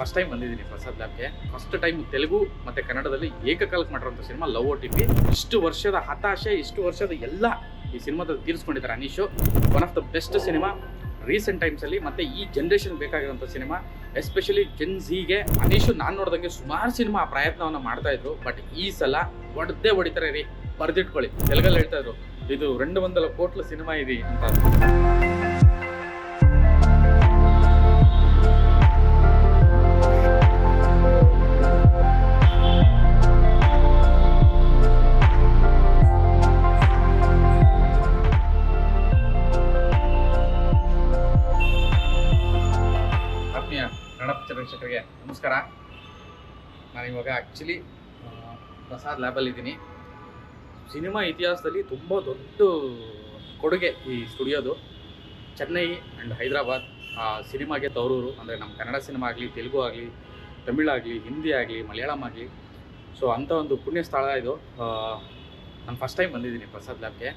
First time ಬಂದಿದ್ದೀನಿ ಪ್ರಸಾದ್ ಲ್ಯಾಬ್ಗೆ first time Telugu ಮತ್ತು ಕನ್ನಡದಲ್ಲಿ ಏಕಕಾಲಕ್ಕೆ ಮಾಡಿರೋಂಥ ಸಿನಿಮಾ ಲವ್ ಓ ಟಿ ಇಷ್ಟು ವರ್ಷದ ಹತಾಶೆ, ಇಷ್ಟು ವರ್ಷದ ಎಲ್ಲ ಈ ಸಿನಿಮಾದಲ್ಲಿ ತೀರಿಸ್ಕೊಂಡಿದ್ದಾರೆ ಅನೀಶು. One of the best cinema recent ಟೈಮ್ಸಲ್ಲಿ ಮತ್ತು ಈ ಜನ್ರೇಷನ್ ಬೇಕಾಗಿರುವಂಥ ಸಿನಿಮಾ ಎಸ್ಪೆಷಲಿ ಜೆನ್ ಝಿಗೆ ಅನೀಶು ನಾನು ನೋಡ್ದಂಗೆ ಸುಮಾರು ಸಿನಿಮಾ ಆ ಪ್ರಯತ್ನವನ್ನು ಮಾಡ್ತಾಯಿದ್ರು ಬಟ್ ಈ ಸಲ ಒಡ್ದೇ ಹೊಡಿತಾರೆ ರೀ. ಬರೆದಿಟ್ಕೊಳ್ಳಿ. ತೆಲುಗಲ್ಲಿ ಹೇಳ್ತಾ ಇದ್ರು, ಇದು ರೆಂಡು ಒಂದಲ್ಲ ಕೋಟ್ಲ ಸಿನಿಮಾ ಇದೆ ಅಂತ. ನಮಸ್ಕಾರ. ನಾನು ಇವಾಗ ಆ್ಯಕ್ಚುಲಿ ಪ್ರಸಾದ್ ಲ್ಯಾಬಲ್ಲಿದ್ದೀನಿ ಸಿನಿಮಾ ಇತಿಹಾಸದಲ್ಲಿ ತುಂಬ ದೊಡ್ಡ ಕೊಡುಗೆ ಈ ಸ್ಟುಡಿಯೋದು ಚೆನ್ನೈ ಆ್ಯಂಡ್ ಹೈದರಾಬಾದ್, ಆ ಸಿನಿಮಾಗೆ ತವರೂರು, ಅಂದರೆ ನಮ್ಮ ಕನ್ನಡ ಸಿನಿಮಾ ಆಗಲಿ, ತೆಲುಗು ಆಗಲಿ ತಮಿಳಾಗಲಿ ಹಿಂದಿ ಆಗಲಿ, ಮಲಯಾಳಂ ಆಗಲಿ. ಸೊ ಅಂಥ ಒಂದು ಪುಣ್ಯ ಸ್ಥಳ ಇದು. ನಾನು ಫಸ್ಟ್ ಟೈಮ್ ಬಂದಿದ್ದೀನಿ ಪ್ರಸಾದ್ ಲ್ಯಾಬ್ಗೆ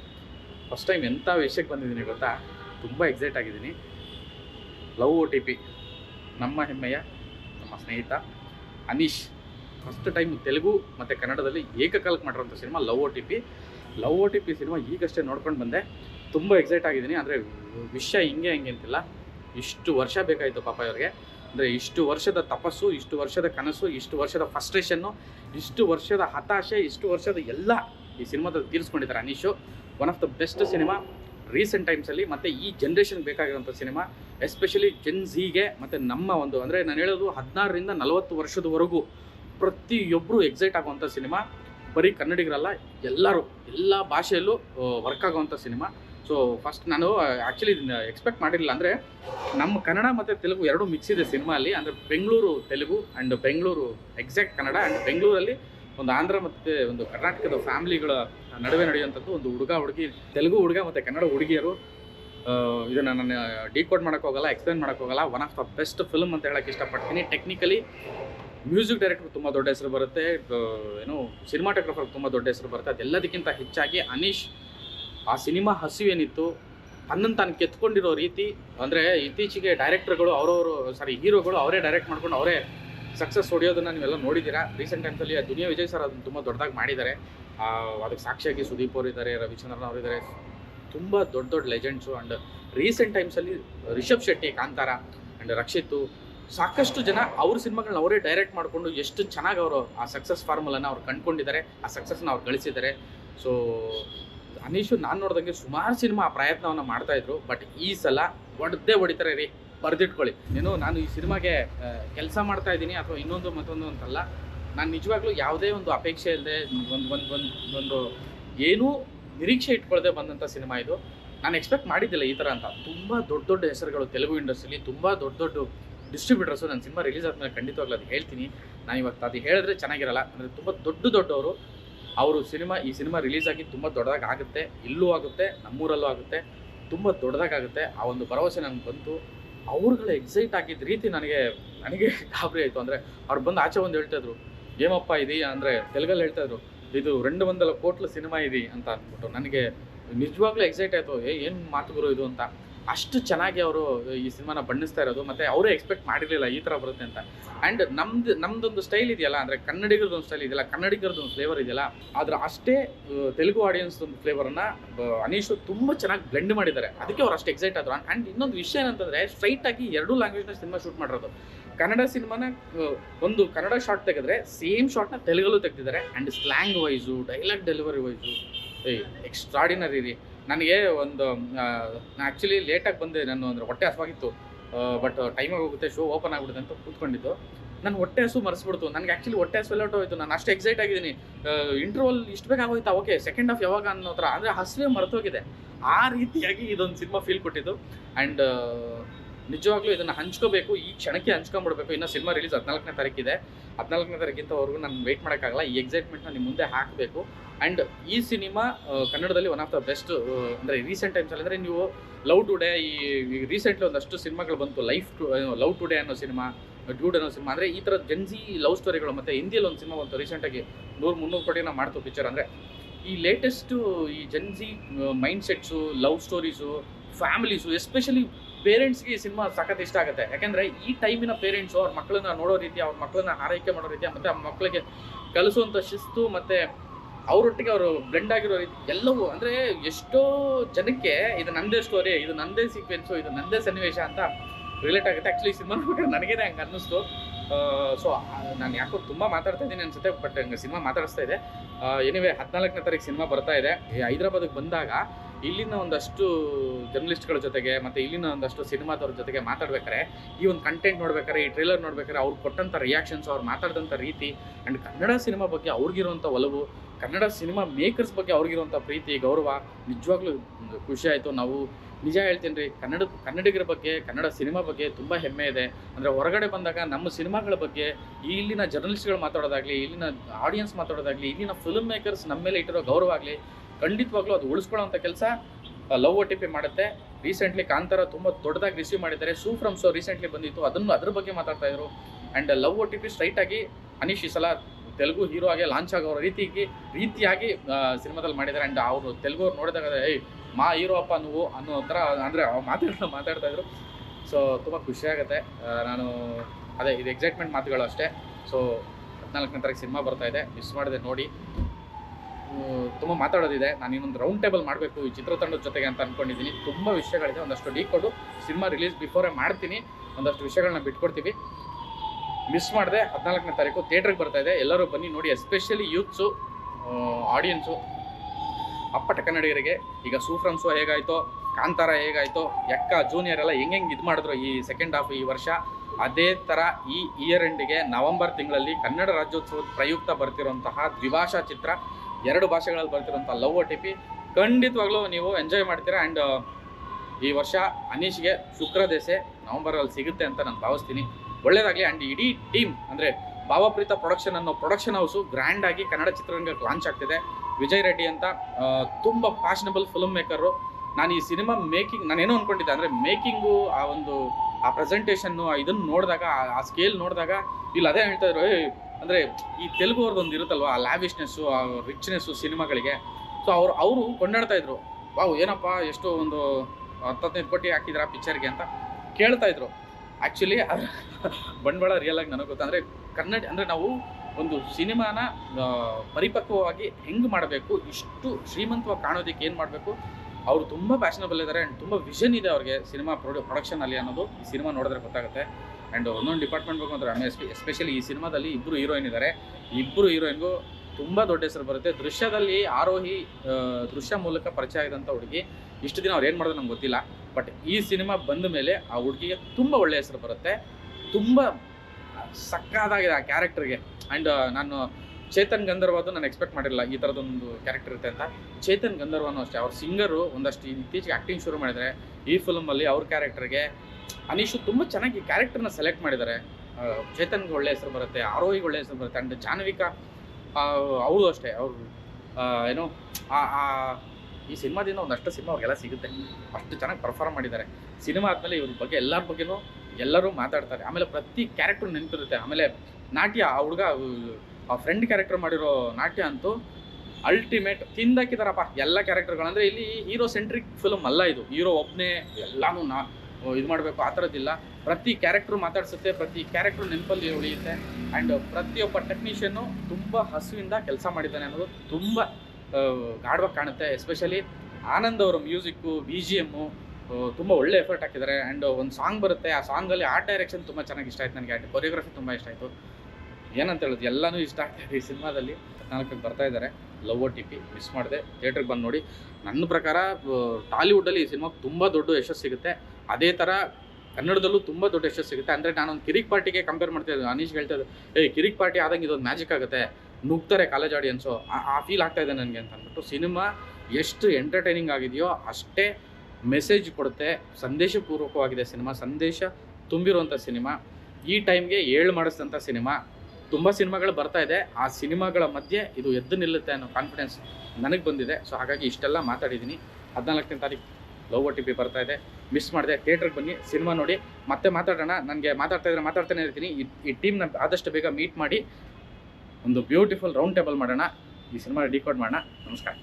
ಫಸ್ಟ್ ಟೈಮ್ ಎಂಥ ವಿಷಯಕ್ಕೆ ಬಂದಿದ್ದೀನಿ ಗೊತ್ತಾ? ತುಂಬ ಎಕ್ಸೈಟ್ ಆಗಿದ್ದೀನಿ. ಲವ್ ಪಿ, ನಮ್ಮ ಹೆಮ್ಮೆಯ ನಮ್ಮ ಸ್ನೇಹಿತ ಅನೀಶ್ ಫಸ್ಟ್ ಟೈಮ್ ತೆಲುಗು ಮತ್ತು ಕನ್ನಡದಲ್ಲಿ ಏಕಕಾಲಕ್ಕೆ ಮಾಡಿರೋಂಥ cinema love O T P love O T P cinema ಈಗಷ್ಟೇ ನೋಡ್ಕೊಂಡು ಬಂದೆ. ತುಂಬ ಎಕ್ಸೈಟ್ ಆಗಿದ್ದೀನಿ. ಅಂದರೆ ವಿಷಯ ಹಿಂಗೆ ಹಿಂಗೆ ಅಂತಿಲ್ಲ. ಇಷ್ಟು ವರ್ಷ ಬೇಕಾಯಿತು ಪಾಪ ಇವ್ರಿಗೆ. ಅಂದರೆ ಇಷ್ಟು ವರ್ಷದ ತಪಸ್ಸು, ಇಷ್ಟು ವರ್ಷದ ಕನಸು, ಇಷ್ಟು ವರ್ಷದ ಫಸ್ಟ್ರೇಷನ್ನು ಇಷ್ಟು ವರ್ಷದ ಹತಾಶೆ, ಇಷ್ಟು ವರ್ಷದ ಎಲ್ಲ ಈ ಸಿನಿಮಾದಲ್ಲಿ ತೀರಿಸ್ಕೊಂಡಿದ್ದಾರೆ Aneesh. One of the best cinema. Recent ಟೈಮ್ಸಲ್ಲಿ ಮತ್ತು ಈ ಜನ್ರೇಷನ್ಗೆ ಬೇಕಾಗಿರುವಂಥ ಸಿನಿಮಾ ಎಸ್ಪೆಷಲಿ ಜೆನ್ ಝಿಗೆ ಮತ್ತು ನಮ್ಮ ಒಂದು ಅಂದರೆ ನಾನು ಹೇಳೋದು ಹದಿನಾರರಿಂದ ನಲವತ್ತು ವರ್ಷದವರೆಗೂ ಪ್ರತಿಯೊಬ್ಬರು ಎಕ್ಸೈಟ್ ಆಗುವಂಥ ಸಿನಿಮಾ ಬರೀ ಕನ್ನಡಿಗರಲ್ಲ, ಎಲ್ಲರೂ, ಎಲ್ಲ ಭಾಷೆಯಲ್ಲೂ ವರ್ಕ್ ಆಗುವಂಥ ಸಿನಿಮಾ ಸೊ ಫಸ್ಟ್ ನಾನು ಆ್ಯಕ್ಚುಲಿ ಎಕ್ಸ್ಪೆಕ್ಟ್ ಮಾಡಿರಲಿಲ್ಲ ಅಂದರೆ ನಮ್ಮ ಕನ್ನಡ ಮತ್ತು ತೆಲುಗು ಎರಡೂ ಮಿಕ್ಸ್ ಇದೆ ಸಿನಿಮಾ ಅಲ್ಲಿ. ಅಂದರೆ Bengaluru, Telugu and Bengaluru exact Kannada and ಬೆಂಗಳೂರಲ್ಲಿ ಒಂದು ಆಂಧ್ರ ಮತ್ತು ಒಂದು ಕರ್ನಾಟಕದ ಫ್ಯಾಮಿಲಿಗಳ ನಡುವೆ ನಡೆಯುವಂಥದ್ದು ಒಂದು ಹುಡುಗ ಹುಡುಗಿ, ತೆಲುಗು ಹುಡುಗ ಮತ್ತು ಕನ್ನಡ ಹುಡುಗಿಯರು. ಇದನ್ನು ನಾನು ಡಿಕೋಡ್ ಮಾಡೋಕೆ ಹೋಗಲ್ಲ ಎಕ್ಸ್ಪ್ಲೇನ್ ಮಾಡೋಕೆ ಹೋಗಲ್ಲ. One of the best film ಅಂತ ಹೇಳಕ್ಕೆ ಇಷ್ಟಪಡ್ತೀನಿ. ಟೆಕ್ನಿಕಲಿ ಮ್ಯೂಸಿಕ್ ಡೈರೆಕ್ಟರ್ ತುಂಬ ದೊಡ್ಡ ಹೆಸರು ಬರುತ್ತೆ. ಏನು ಸಿನಿಮಾಟೋಗ್ರಫರ್ ತುಂಬ ದೊಡ್ಡ ಹೆಸರು ಬರುತ್ತೆ. ಅದೆಲ್ಲದಕ್ಕಿಂತ ಹೆಚ್ಚಾಗಿ ಅನೀಶ್ ಆ ಸಿನಿಮಾ ಹಸಿವೇನಿತ್ತು ತನ್ನನ್ನು ತಾನು ಕೆತ್ಕೊಂಡಿರೋ ರೀತಿ, ಅಂದರೆ ಇತ್ತೀಚೆಗೆ ಡೈರೆಕ್ಟರ್ಗಳು ಅವರವರು ಸಾರಿ ಹೀರೋಗಳು ಅವರೇ ಡೈರೆಕ್ಟ್ ಮಾಡ್ಕೊಂಡು ಅವರೇ ಸಕ್ಸಸ್ ಹೊಡೆಯೋದನ್ನ ನೀವೆಲ್ಲ ನೋಡಿದ್ದೀರಾ? ರೀಸೆಂಟ್ ಟೈಮ್ಸಲ್ಲಿ ದುನಿಯಾ ವಿಜಯ್ ಸರ್ ಅದನ್ನು ತುಂಬ ದೊಡ್ಡದಾಗಿ ಮಾಡಿದ್ದಾರೆ. ಅದಕ್ಕೆ ಸಾಕ್ಷಿಯಾಗಿ ಸುದೀಪ್ ಅವರು ಇದ್ದಾರೆ ರವಿಚಂದ್ರನ್ ಅವರು ಇದ್ದಾರೆ ತುಂಬ ದೊಡ್ಡ ದೊಡ್ಡ ಲೆಜೆಂಡ್ಸು ಆ್ಯಂಡ್ ರೀಸೆಂಟ್ ಟೈಮ್ಸಲ್ಲಿ ರಿಷಬ್ ಶೆಟ್ಟಿ, ಕಾಂತಾರ ಆ್ಯಂಡ್ ರಕ್ಷಿತ್ ಸಾಕಷ್ಟು ಜನ ಅವ್ರ ಸಿನಿಮಾಗಳನ್ನ ಅವರೇ ಡೈರೆಕ್ಟ್ ಮಾಡಿಕೊಂಡು ಎಷ್ಟು ಚೆನ್ನಾಗಿ ಅವರು ಆ ಸಕ್ಸಸ್ ಫಾರ್ಮುಲನ್ನು ಅವ್ರು ಕಂಡುಕೊಂಡಿದ್ದಾರೆ, ಆ ಸಕ್ಸಸ್ನ ಅವ್ರು ಗಳಿಸಿದ್ದಾರೆ. ಸೊ ಅನೀಶು ನಾನು ನೋಡ್ದಂಗೆ ಸುಮಾರು ಸಿನಿಮಾ ಆ ಪ್ರಯತ್ನವನ್ನು ಮಾಡ್ತಾಯಿದ್ರು ಬಟ್ ಈ ಸಲ ಹೊಡೆದೇ ಹೊಡಿತಾರೆ ರೀ. ಬರ್ದಿಟ್ಕೊಳ್ಳಿ. ಏನು, ನಾನು ಈ ಸಿನಿಮಾಗೆ ಕೆಲಸ ಮಾಡ್ತಾ ಇದ್ದೀನಿ, ಅಥವಾ ಇನ್ನೊಂದು ಮತ್ತೊಂದು ಅಂತಲ್ಲ, ನಾನು ನಿಜವಾಗ್ಲೂ ಯಾವುದೇ ಒಂದು ಅಪೇಕ್ಷೆ ಇಲ್ಲದೆ ಒಂದು ಒಂದು ಒಂದು ಒಂದು ಏನೂ ನಿರೀಕ್ಷೆ ಇಟ್ಕೊಳ್ಳದೆ ಬಂದಂಥ ಸಿನಿಮಾ ಇದು. ನಾನು ಎಕ್ಸ್ಪೆಕ್ಟ್ ಮಾಡಿದ್ದಿಲ್ಲ ಈ ಥರ ಅಂತ. ತುಂಬ ದೊಡ್ಡ ದೊಡ್ಡ ಹೆಸರುಗಳು ತೆಲುಗು ಇಂಡಸ್ಟ್ರಿಲಿ, ತುಂಬ ದೊಡ್ಡ ದೊಡ್ಡ ಡಿಸ್ಟ್ರಿಬ್ಯೂಟರ್ಸು ನನ್ನ ಸಿನಿಮಾ ರಿಲೀಸ್ ಆದಮೇಲೆ ಖಂಡಿತವಾಗ್ಲೂ ಅದು ಹೇಳ್ತೀನಿ. ನಾನು ಇವತ್ತು ಅದು ಹೇಳಿದ್ರೆ ಚೆನ್ನಾಗಿರಲ್ಲ, ಅಂದರೆ ತುಂಬ ದೊಡ್ಡ ದೊಡ್ಡವರು, ಅವರು ಸಿನಿಮಾ, ಈ ಸಿನಿಮಾ ರಿಲೀಸ್ ಆಗಿ ತುಂಬ ದೊಡ್ಡದಾಗಿ ಆಗುತ್ತೆ, ಇಲ್ಲೂ ಆಗುತ್ತೆ, ನಮ್ಮೂರಲ್ಲೂ ಆಗುತ್ತೆ, ತುಂಬ ದೊಡ್ಡದಾಗುತ್ತೆ ಆ ಒಂದು ಭರವಸೆ ನನಗೆ ಬಂತು. ಅವ್ರುಗಳ ಎಕ್ಸೈಟ್ ಆಗಿದ್ದ ರೀತಿ ನನಗೆ ನನಗೆ ಗಾಬರಿ ಆಯಿತು. ಅಂದರೆ ಅವ್ರು ಬಂದು ಆಚೆ ಒಂದು ಹೇಳ್ತಾಯಿದ್ರು ಏಮಪ್ಪ ಇದೀ ಅಂದರೆ ತೆಲುಗಲ್ಲಿ ಹೇಳ್ತಾಯಿದ್ರು ಇದು ರೆಂಡು ಒಂದಲ ಕೋಟ್ಲ ಸಿನಿಮಾ ಇದೆ ಅಂತ ಅಂದ್ಬಿಟ್ಟು ನನಗೆ ನಿಜವಾಗ್ಲೂ ಎಕ್ಸೈಟ್ ಆಯಿತು. ಏ, ಏನು ಮಾತುಗಳು ಇದು? ಅಂತ. ಅಷ್ಟು ಚೆನ್ನಾಗಿ ಅವರು ಈ ಸಿನಿಮಾನ ಬಣ್ಣಿಸ್ತಾ ಇರೋದು, ಮತ್ತು ಅವರೇ ಎಕ್ಸ್ಪೆಕ್ಟ್ ಮಾಡಿರಲಿಲ್ಲ ಈ ಥರ ಬರುತ್ತೆ ಅಂತ. ಆ್ಯಂಡ್ ನಮ್ದು ನಮ್ಮದೊಂದು ಸ್ಟೈಲ್ ಇದೆಯಲ್ಲ, ಅಂದರೆ ಕನ್ನಡಿಗರದೊಂದು ಸ್ಟೈಲ್ ಇದೆಯಲ್ಲ, ಕನ್ನಡಿಗರದೊಂದು ಫ್ಲೇವರ್ ಇದೆಯಲ್ಲ, ಆದ್ರೆ ಅಷ್ಟೇ ತೆಲುಗು ಆಡಿಯನ್ಸ್ ಒಂದು ಫ್ಲೇವರನ್ನು ಅನೀಶು ತುಂಬ ಚೆನ್ನಾಗಿ ಬ್ಲೆಂಡ್ ಮಾಡಿದ್ದಾರೆ. ಅದಕ್ಕೆ ಅವ್ರು ಅಷ್ಟು ಎಕ್ಸೈಟ್ ಆದ್ರು. ಆ್ಯಂಡ್ ಇನ್ನೊಂದು ವಿಷಯ ಏನಂತಂದರೆ ಸ್ಟ್ರೈಟ್ ಆಗಿ ಎರಡೂ ಲ್ಯಾಂಗ್ವೇಜ್ನ ಸಿನಿಮಾ ಶೂಟ್ ಮಾಡಿರೋದು. ಕನ್ನಡ ಸಿನಿಮಾನ ಒಂದು ಕನ್ನಡ ಶಾರ್ಟ್ ತೆಗೆದ್ರೆ ಸೇಮ್ ಶಾರ್ಟ್ನ ತೆಲುಗಲ್ಲೂ ತೆಗೆದಿದ್ದಾರೆ. And slang wise dialogue delivery wise ಏ ಎಕ್ಸ್ಟ್ರಾಡಿನರಿ ರೀ. ನನಗೆ ಒಂದು ಆ್ಯಕ್ಚುಲಿ ಲೇಟಾಗಿ ಬಂದೆ, ನಾನು ಅಂದರೆ ಹೊಟ್ಟೆ ಹಸುವಾಗಿತ್ತು. ಬಟ್ ಟೈಮಾಗಿ ಹೋಗುತ್ತೆ ಶೋ ಓಪನ್ ಆಗಿಬಿಡುತ್ತೆ ಅಂತ ಕೂತ್ಕೊಂಡಿದ್ದು. ನನ್ನ ಹೊಟ್ಟೆ ಹಸು ಮರೆಸ್ಬಿಡ್ತು. ನನಗೆ ಆ್ಯಕ್ಚುಲಿ ಹೊಟ್ಟೆ ಹಸು ಎಲ್ಲ ಹೋಯಿತು ನಾನು ಅಷ್ಟು ಎಕ್ಸೈಟ್ ಆಗಿದ್ದೀನಿ. ಇಂಟರ್ವಲ್ ಇಷ್ಟು ಬೇಗ ಆಗೋಯ್ತಾ? ಓಕೆ ಸೆಕೆಂಡ್ ಹಾಫ್ ಯಾವಾಗ ಅನ್ನೋ ಥರ ಅಂದರೆ ಹಸುವೆ ಮರೆತೋಗಿದೆ. ಆ ರೀತಿಯಾಗಿ ಇದೊಂದು ಸಿನಿಮಾ ಫೀಲ್ ಕೊಟ್ಟಿದ್ದು. ಆ್ಯಂಡ್ ನಿಜವಾಗ್ಲೂ ಇದನ್ನು ಹಂಚ್ಕೋಬೇಕು. ಈ ಕ್ಷಣಕ್ಕೆ ಹಂಚ್ಕೊಂಡ್ಬಿಡ್ಬೇಕು ಇನ್ನೂ ಸಿನಿಮಾ ರಿಲೀಸ್ ಹದಿನಾಲ್ಕನೇ ತಾರೀಕಿದೆ. ಹದಿನಾಲ್ಕನೇ ತಾರೀಕಿಂತವರೆಗೂ ನಾನು ವೆಯ್ಟ್ ಮಾಡೋಕ್ಕಾಗಲ್ಲ. ಈ ಎಕ್ಸೈಟ್ಮೆಂಟ್ನ ನಿಮ್ಮ ಮುಂದೆ ಹಾಕಬೇಕು. ಆ್ಯಂಡ್ ಈ ಸಿನಿಮಾ ಕನ್ನಡದಲ್ಲಿ ಒನ್ ಆಫ್ ದ ಬೆಸ್ಟ್ ಅಂದರೆ ರೀಸೆಂಟ್ ಟೈಮ್ಸಲ್ಲಿ ಅಂದರೆ ನೀವು ಲವ್ ಟುಡೇ ಈ ರೀಸೆಂಟ್ಲಿ ಒಂದಷ್ಟು ಸಿನಿಮಾಗಳು ಬಂತು. ಲೈಫ್ ಟು ಲವ್ ಟುಡೇ ಅನ್ನೋ ಸಿನಿಮಾ ಡ್ಯೂಡ್ ಅನ್ನೋ ಸಿನಿಮಾ. ಅಂದರೆ ಈ ಥರ ಜನ್ಸಿ ಲವ್ ಸ್ಟೋರಿಗಳು ಮತ್ತು ಹಿಂದಿಯಲ್ಲಿ ಒಂದು ಸಿನಿಮಾ ಬಂತು ರೀಸೆಂಟಾಗಿ ನೂರು ಮುನ್ನೂರು ಕೋಟಿನ ಮಾಡ್ತು ಪಿಕ್ಚರ್ ಅಂದರೆ. ಈ ಲೇಟೆಸ್ಟು ಈ Gen Z mindsets love stories families especially ಪೇರೆಂಟ್ಸ್ಗೆ ಈ ಸಿನಿಮಾ ಸಖತ್ ಇಷ್ಟ ಆಗುತ್ತೆ. ಯಾಕೆಂದರೆ ಈ ಟೈಮಿನ ಪೇರೆಂಟ್ಸು ಅವ್ರ ಮಕ್ಕಳನ್ನ ನೋಡೋ ರೀತಿ ಅವ್ರ ಮಕ್ಕಳನ್ನ ಆರೈಕೆ ಮಾಡೋ ರೀತಿ ಮತ್ತು ಆ ಮಕ್ಕಳಿಗೆ ಕಲಿಸುವಂಥ ಶಿಸ್ತು, ಮತ್ತು ಅವರೊಟ್ಟಿಗೆ ಅವರು ಬ್ಲೆಂಡ್ ಆಗಿರೋ ರೀತಿ ಎಲ್ಲವೂ, ಅಂದರೆ ಎಷ್ಟೋ ಜನಕ್ಕೆ ಇದು ನಂದೇ ಸ್ಟೋರಿ ಇದು ನಂದೇ ಸೀಕ್ವೆನ್ಸು ಇದು ನಂದೇ ಸನ್ನಿವೇಶ ಅಂತ ರಿಲೇಟ್ ಆಗುತ್ತೆ. ಆ್ಯಕ್ಚುಲಿ ಸಿನಿಮಾ ನೋಡಿದ್ರೆ ನನಗೇನೆ ಹಂಗೆ ಅನ್ನಿಸ್ತು. ಸೊ ನಾನು ಯಾಕೋ ತುಂಬ ಮಾತಾಡ್ತಾ ಇದ್ದೀನಿ ಅನಿಸುತ್ತೆ ಬಟ್ ಹಂಗೆ ಸಿನಿಮಾ ಮಾತಾಡಿಸ್ತಾ ಇದೆ. ಎನಿವೆ ಹದಿನಾಲ್ಕನೇ ತಾರೀಕು ಸಿನಿಮಾ ಬರ್ತಾ ಇದೆ. ಹೈದ್ರಾಬಾದಿಗೆ ಬಂದಾಗ ಇಲ್ಲಿನ ಒಂದಷ್ಟು ಜರ್ನಲಿಸ್ಟ್ಗಳ ಜೊತೆಗೆ ಮತ್ತು ಇಲ್ಲಿನ ಒಂದಷ್ಟು ಸಿನಿಮಾದವ್ರ ಜೊತೆಗೆ ಮಾತಾಡ್ಬೇಕಾರೆ ಈ ಒಂದು ಕಂಟೆಂಟ್ ನೋಡ್ಬೇಕಾರೆ ಈ ಟ್ರೇಲರ್ ನೋಡ್ಬೇಕಾರೆ ಅವ್ರು ಕೊಟ್ಟಂಥ ರಿಯಾಕ್ಷನ್ಸ್ ಅವ್ರು ಮಾತಾಡಿದಂಥ ರೀತಿ ಆ್ಯಂಡ್ ಕನ್ನಡ ಸಿನಿಮಾ ಬಗ್ಗೆ ಅವ್ರಿಗಿರುವಂಥ ಒಲವು, ಕನ್ನಡ ಸಿನಿಮಾ ಮೇಕರ್ಸ್ ಬಗ್ಗೆ ಅವ್ರಿಗಿರುವಂಥ ಪ್ರೀತಿ, ಗೌರವ ನಿಜವಾಗ್ಲೂ ಖುಷಿ ಆಯಿತು. ನಾವು ನಿಜ ಹೇಳ್ತೀನಿ ರೀ ಕನ್ನಡ, ಕನ್ನಡಿಗರ ಬಗ್ಗೆ, ಕನ್ನಡ ಸಿನಿಮಾ ಬಗ್ಗೆ ತುಂಬ ಹೆಮ್ಮೆ ಇದೆ. ಅಂದರೆ ಹೊರಗಡೆ ಬಂದಾಗ ನಮ್ಮ ಸಿನಿಮಾಗಳ ಬಗ್ಗೆ, ಇಲ್ಲಿನ ಜರ್ನಲಿಸ್ಟ್ಗಳು ಮಾತಾಡೋದಾಗಲಿ, ಇಲ್ಲಿನ ಆಡಿಯನ್ಸ್ ಮಾತಾಡೋದಾಗಲಿ, ಇಲ್ಲಿನ ಫಿಲ್ಮ್ ಮೇಕರ್ಸ್ ನಮ್ಮ ಮೇಲೆ ಇಟ್ಟಿರೋ ಗೌರವ ಆಗಲಿ ಖಂಡಿತವಾಗ್ಲೂ ಅದು ಉಳಿಸ್ಕೊಳ್ಳೋಂಥ ಕೆಲಸ ಲವ್ ಒ ಟಿ ಪಿ ಮಾಡುತ್ತೆ. ರೀಸೆಂಟ್ಲಿ ಕಾಂತಾರ ತುಂಬ ದೊಡ್ಡದಾಗಿ ರಿಸೀವ್ ಮಾಡಿದ್ದಾರೆ. ಸೂ ಫ್ರಮ್ ಸೊ ರೀಸೆಂಟ್ಲಿ ಬಂದಿತ್ತು. ಅದನ್ನು ಅದ್ರ ಬಗ್ಗೆ ಮಾತಾಡ್ತಾ ಇದ್ರು. And love O T P straight ಆಗಿ ಅನೀಶ್ ಈ ಸಲ ತೆಲುಗು ಹೀರೋ ಆಗಿ ಲಾಂಚ್ ಆಗೋ ರೀತಿಗೆ, ರೀತಿಯಾಗಿ ಸಿನಿಮಾದಲ್ಲಿ ಮಾಡಿದ್ದಾರೆ. ಆ್ಯಂಡ್ ಅವರು ತೆಲುಗು ನೋಡಿದಾಗ, ಏಯ್, ಮಾ ಹೀರೋ ಅಪ್ಪ ನೀವು ಅನ್ನೋ ಥರ, ಅಂದರೆ ಮಾತುಗಳನ್ನ ಮಾತಾಡ್ತಾ ಇದ್ರು. ಸೊ ತುಂಬ ಖುಷಿಯಾಗುತ್ತೆ ನಾನು ಅದೇ, ಇದು ಎಕ್ಸೈಟ್ಮೆಂಟ್ ಮಾತುಗಳು ಅಷ್ಟೇ. ಸೊ ಹದಿನಾಲ್ಕನೇ ತಾರೀಕು ಸಿನಿಮಾ ಬರ್ತಾ ಇದೆ. ಮಿಸ್ ಮಾಡಿದೆ ನೋಡಿ. ತುಂಬ ಮಾತಾಡೋದಿದೆ. ನಾನು ಇನ್ನೊಂದು ರೌಂಡ್ ಟೇಬಲ್ ಮಾಡಬೇಕು ಈ ಚಿತ್ರತಂಡದ ಜೊತೆಗೆ ಅಂತ ಅಂದ್ಕೊಂಡಿದ್ದೀನಿ ತುಂಬ ವಿಷಯಗಳಿದೆ. ಒಂದಷ್ಟು ಡೀ ಕೊಡು. ಸಿನಿಮಾ ರಿಲೀಸ್ ಬಿಫೋರೇ ಮಾಡ್ತೀನಿ. ಒಂದಷ್ಟು ವಿಷಯಗಳನ್ನ ಬಿಟ್ಕೊಡ್ತೀವಿ. ಮಿಸ್ ಮಾಡಿದೆ. ಹದಿನಾಲ್ಕನೇ ತಾರೀಕು ಥಿಯೇಟ್ರಿಗೆ ಬರ್ತಾ ಇದೆ. ಎಲ್ಲರೂ ಬನ್ನಿ ನೋಡಿ ಎಸ್ಪೆಷಲಿ ಯೂತ್ಸು ಆಡಿಯನ್ಸು ಅಪ್ಪಟ ಕನ್ನಡಿಗರಿಗೆ ಈಗ ಸೂಫ್ರನ್ಸು ಹೇಗಾಯ್ತೋ, ಕಾಂತಾರ ಹೇಗಾಯ್ತೋ ಎಕ್ಕ ಜೂನಿಯರ್ ಎಲ್ಲ ಹೆಂಗೆ ಹೆಂಗೆ ಇದು ಮಾಡಿದ್ರು ಈ ಸೆಕೆಂಡ್ ಹಾಫ್ ಈ ವರ್ಷ. ಅದೇ ಥರ ಈ ಇಯರ್ ಎಂಡಿಗೆ ನವೆಂಬರ್ ತಿಂಗಳಲ್ಲಿ ಕನ್ನಡ ರಾಜ್ಯೋತ್ಸವದ ಪ್ರಯುಕ್ತ ಬರ್ತಿರುವಂತಹ ದ್ವಿಭಾಷಾ ಚಿತ್ರ. ಎರಡು ಭಾಷೆಗಳಲ್ಲಿ ಬರ್ತಿರೋಂಥ ಲವ್ ಒ ಟಿ ಖಂಡಿತವಾಗ್ಲೂ ನೀವು ಎಂಜಾಯ್ ಮಾಡ್ತೀರಾ ಆ್ಯಂಡ್ ಈ ವರ್ಷ ಅನೀಶ್ಗೆ ಶುಕ್ರ ದೇಸೆ ನವಂಬರಲ್ಲಿ ಸಿಗುತ್ತೆ ಅಂತ ನಾನು ಭಾವಿಸ್ತೀನಿ. ಒಳ್ಳೇದಾಗಲಿ ಆ್ಯಂಡ್ ಇಡೀ ಟೀಮ್ ಅಂದರೆ ಭಾವಪ್ರೀತ ಪ್ರೊಡಕ್ಷನ್ ಅನ್ನೋ ಪ್ರೊಡಕ್ಷನ್ ಹೌಸು ಗ್ರ್ಯಾಂಡ್ ಆಗಿ ಕನ್ನಡ ಚಿತ್ರರಂಗಕ್ಕೆ ಲಾಂಚ್ ಆಗ್ತಿದೆ. ವಿಜಯ್ ರೆಡ್ಡಿ ಅಂತ ತುಂಬ ಫ್ಯಾಷನಬಲ್ ಫಿಲ್ಮ್ ಮೇಕರು ನಾನು ಈ ಸಿನಿಮಾ ಮೇಕಿಂಗ್ ನಾನು ನಾನೇನೋ ಅಂದ್ಕೊಂಡಿದ್ದೆ ಅಂದರೆ ಮೇಕಿಂಗು ಆ ಒಂದು, ಆ ಪ್ರೆಸೆಂಟೇಷನ್ನು ಇದನ್ನು ನೋಡಿದಾಗ, ಆ ಸ್ಕೇಲ್ ನೋಡಿದಾಗ ಇಲ್ಲಿ ಅದೇ ಹೇಳ್ತಾ ಇದ್ರು ಅಂದರೆ ಈ ತೆಲುಗು ಅವ್ರದ್ದು ಒಂದು ಇರುತ್ತಲ್ವ, ಆ ಲ್ಯಾವಿಶ್ನೆಸ್ಸು ಆ ರಿಚ್ನೆಸ್ಸು ಸಿನಿಮಾಗಳಿಗೆ. ಸೊ ಅವರು ಅವರು ಕೊಂಡಾಡ್ತಾ ಇದ್ರು. ವಾವ್, ಏನಪ್ಪ, ಎಷ್ಟು ಒಂದು ಹತ್ತು ಹದಿನೈದು ಕೋಟಿ ಹಾಕಿದ್ರ ಪಿಕ್ಚರ್ಗೆ ಅಂತ ಕೇಳ್ತಾ ಇದ್ರು. ಆ್ಯಕ್ಚುಲಿ ಬಂಡವಾಳ ರಿಯಲ್ ಆಗಿ ನನಗೆ ಗೊತ್ತಂದರೆ, ಕನ್ನಡ, ಅಂದರೆ ನಾವು ಒಂದು ಸಿನಿಮಾನ ಪರಿಪಕ್ವವಾಗಿ ಹೆಂಗೆ ಮಾಡಬೇಕು, ಇಷ್ಟು ಶ್ರೀಮಂತವಾಗಿ ಕಾಣೋದಕ್ಕೆ ಏನು ಮಾಡಬೇಕು, ಅವರು ತುಂಬ ಫ್ಯಾಷನಬಲ್ ಇದ್ದಾರೆ ಆ್ಯಂಡ್ ತುಂಬ ವಿಷನ್ ಇದೆ ಅವ್ರಿಗೆ ಸಿನಿಮಾ ಪ್ರೊಡಕ್ಷನಲ್ಲಿ ಅನ್ನೋದು ಈ ಸಿನಿಮಾ ನೋಡಿದ್ರೆ ಗೊತ್ತಾಗುತ್ತೆ. ಆ್ಯಂಡ್ ಒಂದೊಂದು ಡಿಪಾರ್ಟ್ಮೆಂಟ್ ಬಗ್ಗೆ ಅಂದ್ರೆ ಎಸ್ಪೆಷಲಿ ಈ ಸಿನಿಮಾದಲ್ಲಿ ಇಬ್ಬರು ಹೀರೋಯಿನ್ ಇದ್ದಾರೆ ಇಬ್ಬರು ಹೀರೋಯಿನ್ಗೂ ತುಂಬ ದೊಡ್ಡ ಹೆಸರು ಬರುತ್ತೆ. ದೃಶ್ಯದಲ್ಲಿ ಆರೋಹಿ ದೃಶ್ಯ ಮೂಲಕ ಪರಿಚಯ ಆಗಿದಂಥ ಹುಡುಗಿ. ಇಷ್ಟು ದಿನ ಅವ್ರು ಏನು ಮಾಡೋದು ನಂಗೆ ಗೊತ್ತಿಲ್ಲ. ಬಟ್ ಈ ಸಿನಿಮಾ ಬಂದ ಮೇಲೆ ಆ ಹುಡುಗಿಗೆ ತುಂಬ ಒಳ್ಳೆಯ ಹೆಸರು ಬರುತ್ತೆ. ತುಂಬ ಸಕ್ಕದಾಗಿದೆ ಆ ಕ್ಯಾರೆಕ್ಟರ್ಗೆ ಆ್ಯಂಡ್ ನಾನು ಚೇತನ್ ಗಂಧರ್ವದು ನಾನು ಎಕ್ಸ್ಪೆಕ್ಟ್ ಮಾಡಿಲ್ಲ ಈ ಥರದೊಂದು ಕ್ಯಾರೆಕ್ಟರ್ ಇರುತ್ತೆ ಅಂತ. ಚೇತನ್ ಗಂಧರ್ವನು ಅಷ್ಟೇ, ಅವ್ರ ಸಿಂಗರು ಒಂದಷ್ಟು ಇತ್ತೀಚೆಗೆ ಆ್ಯಕ್ಟಿಂಗ್ ಶುರು ಮಾಡಿದರೆ ಈ ಫಿಲಮಲ್ಲಿ ಅವ್ರ ಕ್ಯಾರೆಕ್ಟರ್ಗೆ ಅನೀಶು ತುಂಬ ಚೆನ್ನಾಗಿ ಕ್ಯಾರೆಕ್ಟರ್ನ ಸೆಲೆಕ್ಟ್ ಮಾಡಿದ್ದಾರೆ ಚೇತನ್ಗೆ ಒಳ್ಳೆ ಹೆಸರು ಬರುತ್ತೆ, ಆರೋಹಿಗೆ ಒಳ್ಳೆ ಹೆಸರು ಬರುತ್ತೆ ಆ್ಯಂಡ್ ಜಾನ್ವಿಕಾ ಅವರು ಅಷ್ಟೇ, ಅವರು, ಆ ಈ ಸಿನಿಮಾದಿಂದ ಒಂದಷ್ಟು ಸಿನಿಮಾ ಅವ್ರಿಗೆಲ್ಲ ಸಿಗುತ್ತೆ. ಅಷ್ಟು ಚೆನ್ನಾಗಿ ಪರ್ಫಾರ್ಮ್ ಮಾಡಿದ್ದಾರೆ ಸಿನಿಮಾ ಆದಮೇಲೆ ಇವ್ರ ಬಗ್ಗೆ ಎಲ್ಲರ ಬಗ್ಗೆನೂ ಎಲ್ಲರೂ ಮಾತಾಡ್ತಾರೆ. ಆಮೇಲೆ ಪ್ರತಿ ಕ್ಯಾರೆಕ್ಟರ್ ನೆನಪಿರುತ್ತೆ. ಆಮೇಲೆ ನಾಟ್ಯ, ಆ ಹುಡುಗ ಆ ಫ್ರೆಂಡ್ ಕ್ಯಾರೆಕ್ಟರ್ ಮಾಡಿರೋ ನಾಟ್ಯ ಅಂತೂ ಅಲ್ಟಿಮೇಟ್ ತಿಂದಾಕಿದಾರಪ್ಪ ಎಲ್ಲ ಕ್ಯಾರೆಕ್ಟರ್ಗಳಂದ್ರೆ ಇಲ್ಲಿ ಹೀರೋ ಸೆಂಟ್ರಿಕ್ ಫಿಲ್ಮ್ ಅಲ್ಲ ಇದು. ಹೀರೋ ಒಬ್ಬನೇ ಎಲ್ಲಾನು ನಾ ಇದು ಮಾಡಬೇಕು, ಆ ಥರದ್ದಿಲ್ಲ ಪ್ರತಿ ಕ್ಯಾರೆಕ್ಟ್ರು ಮಾತಾಡ್ಸುತ್ತೆ, ಪ್ರತಿ ಕ್ಯಾರೆಕ್ಟ್ರು ನೆನಪಲ್ಲಿ ಉಳಿಯುತ್ತೆ. ಆ್ಯಂಡ್ ಪ್ರತಿಯೊಬ್ಬ ಟೆಕ್ನಿಷಿಯನ್ನು ತುಂಬ ಹಸುವಿಂದ ಕೆಲಸ ಮಾಡಿದ್ದಾನೆ ಅನ್ನೋದು ತುಂಬ ಗಾಢವಾಗಿ ಕಾಣುತ್ತೆ. ಎಸ್ಪೆಷಲಿ ಆನಂದ್ ಅವರ ಮ್ಯೂಸಿಕ್ಕು ಬಿ ಜಿ ಎಮ್ಮು ತುಂಬ ಒಳ್ಳೆ ಎಫರ್ಟ್ ಹಾಕಿದ್ದಾರೆ. ಆ್ಯಂಡ್ ಒಂದು ಸಾಂಗ್ ಬರುತ್ತೆ. ಆ ಸಾಂಗಲ್ಲಿ ಆರ್ಟ್ ಡೈರೆಕ್ಷನ್ ತುಂಬ ಚೆನ್ನಾಗಿ ಇಷ್ಟ ಆಯ್ತು ನನಗೆ. ಕೊರಿಯೋಗ್ರಫಿ ತುಂಬ ಇಷ್ಟ ಆಯಿತು. ಏನಂತ ಹೇಳೋದು, ಎಲ್ಲನೂ ಇಷ್ಟ ಆಗ್ತಾಯಿದೆ ಈ ಸಿನಿಮಾದಲ್ಲಿ. ಹದಿನಾಲ್ಕಕ್ಕೆ ಬರ್ತಾ ಇದ್ದಾರೆ. Love O T P miss ಮಾಡಿದೆ ಥಿಯೇಟ್ರಿಗೆ ಬಂದು ನೋಡಿ. ನನ್ನ ಪ್ರಕಾರ ಟಾಲಿವುಡಲ್ಲಿ ಈ ಸಿನಿಮಾ ತುಂಬ ದೊಡ್ಡ ಯಶಸ್ಸು ಸಿಗುತ್ತೆ. ಅದೇ ಥರ ಕನ್ನಡದಲ್ಲೂ ತುಂಬ ದೊಡ್ಡ ಯಶಸ್ಸು ಸಿಗುತ್ತೆ. ಅಂದರೆ ನಾನೊಂದು ಕಿರಿಕ್ ಪಾರ್ಟಿಗೆ ಕಂಪೇರ್ ಮಾಡ್ತಾ ಇದ್ದೆ ಅನೀಶ್ ಹೇಳ್ತಾ ಇದ್ದೆ ಏಯ್, ಕಿರಿಕ್ ಪಾರ್ಟಿ ಆದಂಗೆ ಇದೊಂದು ಮ್ಯಾಜಿಕ್ ಆಗುತ್ತೆ. ನುಗ್ತಾರೆ ಕಾಲೇಜ್ ಆಡಿಯನ್ಸು ಆ ಫೀಲ್ ಆಗ್ತಾ ಇದೆ ನನಗೆ ಅಂತ ಅಂದ್ಬಿಟ್ಟು ಸಿನಿಮಾ ಎಷ್ಟು ಎಂಟರ್ಟೈನಿಂಗ್ ಆಗಿದೆಯೋ ಅಷ್ಟೇ ಮೆಸೇಜ್ ಕೊಡುತ್ತೆ. ಸಂದೇಶಪೂರ್ವಕವಾಗಿದೆ ಸಿನಿಮಾ. ಸಂದೇಶ ತುಂಬಿರುವಂಥ ಸಿನಿಮಾ. ಈ ಟೈಮ್ಗೆ ಏಳು ಮಾಡಿಸಿದಂಥ ಸಿನಿಮಾ. ತುಂಬ ಸಿನಿಮಾಗಳು ಬರ್ತಾ ಇದೆ. ಆ ಸಿನಿಮಾಗಳ ಮಧ್ಯೆ ಇದು ಎದ್ದು ನಿಲ್ಲುತ್ತೆ ಅನ್ನೋ ಕಾನ್ಫಿಡೆನ್ಸ್ ನನಗೆ ಬಂದಿದೆ. ಸೊ ಹಾಗಾಗಿ ಇಷ್ಟೆಲ್ಲ ಮಾತಾಡಿದ್ದೀನಿ. ಹದಿನಾಲ್ಕನೇ ತಾರೀಕು ಲವ್ ಟಿ ಪಿ ಬರ್ತಾ ಇದೆ. ಮಿಸ್ ಮಾಡಿದೆ ಥಿಯೇಟ್ರಿಗೆ ಬನ್ನಿ, ಸಿನಿಮಾ ನೋಡಿ. ಮತ್ತೆ ಮಾತಾಡೋಣ. ನನಗೆ ಮಾತಾಡ್ತಾ ಇದ್ರೆ ಮಾತಾಡ್ತಾನೆ ಇರ್ತೀನಿ. ಈ ಈ ಟೀಮ್ನ ಆದಷ್ಟು ಬೇಗ ಮೀಟ್ ಮಾಡಿ ಒಂದು ಬ್ಯೂಟಿಫುಲ್ ರೌಂಡ್ ಟೇಬಲ್ ಮಾಡೋಣ. ಈ ಸಿನಿಮಾ ಡಿಕೋಡ್ ಮಾಡೋಣ. ನಮಸ್ಕಾರ.